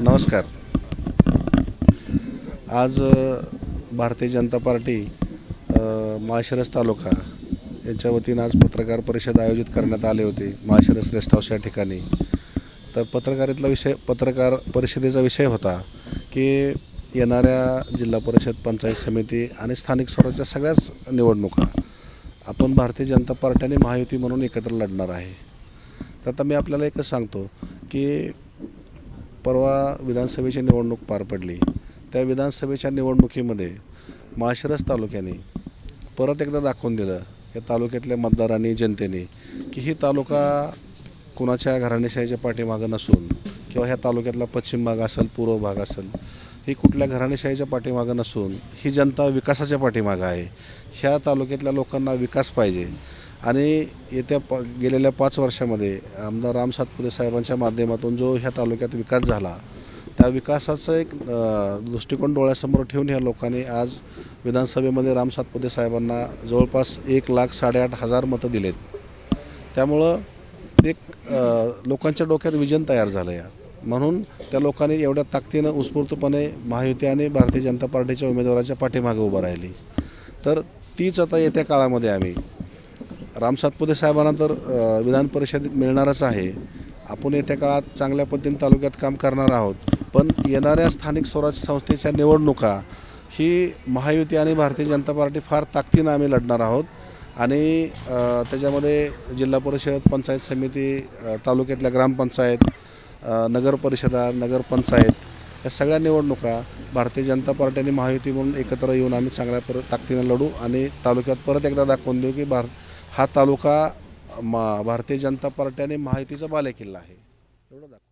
नमस्कार. आज भारतीय जनता पार्टी माळशिरस तालुका यांच्या वतीनं आज पत्रकार परिषद आयोजित करण्यात आले होते. माळशिरस रेस्ट हाऊस या ठिकाणी. तर पत्रकारितला विषय पत्रकार परिषदेचा विषय होता की येणाऱ्या जिल्हा परिषद पंचायत समिती आणि स्थानिक स्वराज्याच्या सगळ्याच निवडणुका आपण भारतीय जनता पार्टी आणि महायुती म्हणून एकत्र लढणार आहे. तर आता मी आपल्याला एकच सांगतो की परवा विधानसभेची निवडणूक पार पडली. त्या विधानसभेच्या निवडणुकीमध्ये माळशिरस तालुक्याने परत एकदा दाखवून दिलं या तालुक्यातल्या मतदारांनी जनतेने की ही तालुका कुणाच्या घराणेशाहीच्या पाठीमागं नसून किंवा ह्या तालुक्यातला पश्चिम भाग असेल पूर्व भाग असेल ही कुठल्या घराणेशाहीच्या पाठीमागं नसून ही जनता विकासाच्या पाठीमागं आहे. ह्या तालुक्यातल्या लोकांना विकास पाहिजे. आणि येत्या प गेलेल्या पाच वर्षामध्ये आमदार राम सातपुते साहेबांच्या माध्यमातून जो ह्या तालुक्यात विकास झाला त्या विकासाचं एक दृष्टिकोन डोळ्यासमोर ठेवून ह्या लोकांनी आज विधानसभेमध्ये राम सातपुते साहेबांना जवळपास एक लाख साडेआठ हजार मतं दिलेत. त्यामुळं एक लोकांच्या डोक्यात विजन तयार झालं या. म्हणून त्या लोकांनी एवढ्या ताकदीनं उत्स्फूर्तपणे महायुती आणि भारतीय जनता पार्टीच्या उमेदवाराच्या पाठीमागे उभं राहिली. तर तीच आता येत्या काळामध्ये आम्ही राम सातपुते साहेबांना तर विधान परिषद मिळणारच आहे. आपण येत्या काळात चांगल्या पद्धतीने तालुक्यात काम करणार आहोत. पण येणाऱ्या स्थानिक स्वराज्य संस्थेच्या निवडणुका ही महायुती आणि भारतीय जनता पार्टी फार ताकदीनं आम्ही लढणार आहोत. आणि त्याच्यामध्ये जिल्हा परिषद पंचायत समिती तालुक्यातल्या ग्रामपंचायत नगरपरिषदा नगर परिषदा नगरपंचायत या सगळ्या निवडणुका भारतीय जनता पार्टी आणि महायुती म्हणून एकत्र येऊन आम्ही चांगल्या पर ताकदीनं लढू आणि तालुक्यात परत एकदा दाखवून देऊ की भार हा तालुका मा भारतीय जनता पार्टी आणि महायुतीचा बालेकिल्ला आहे. एवढं दाखवून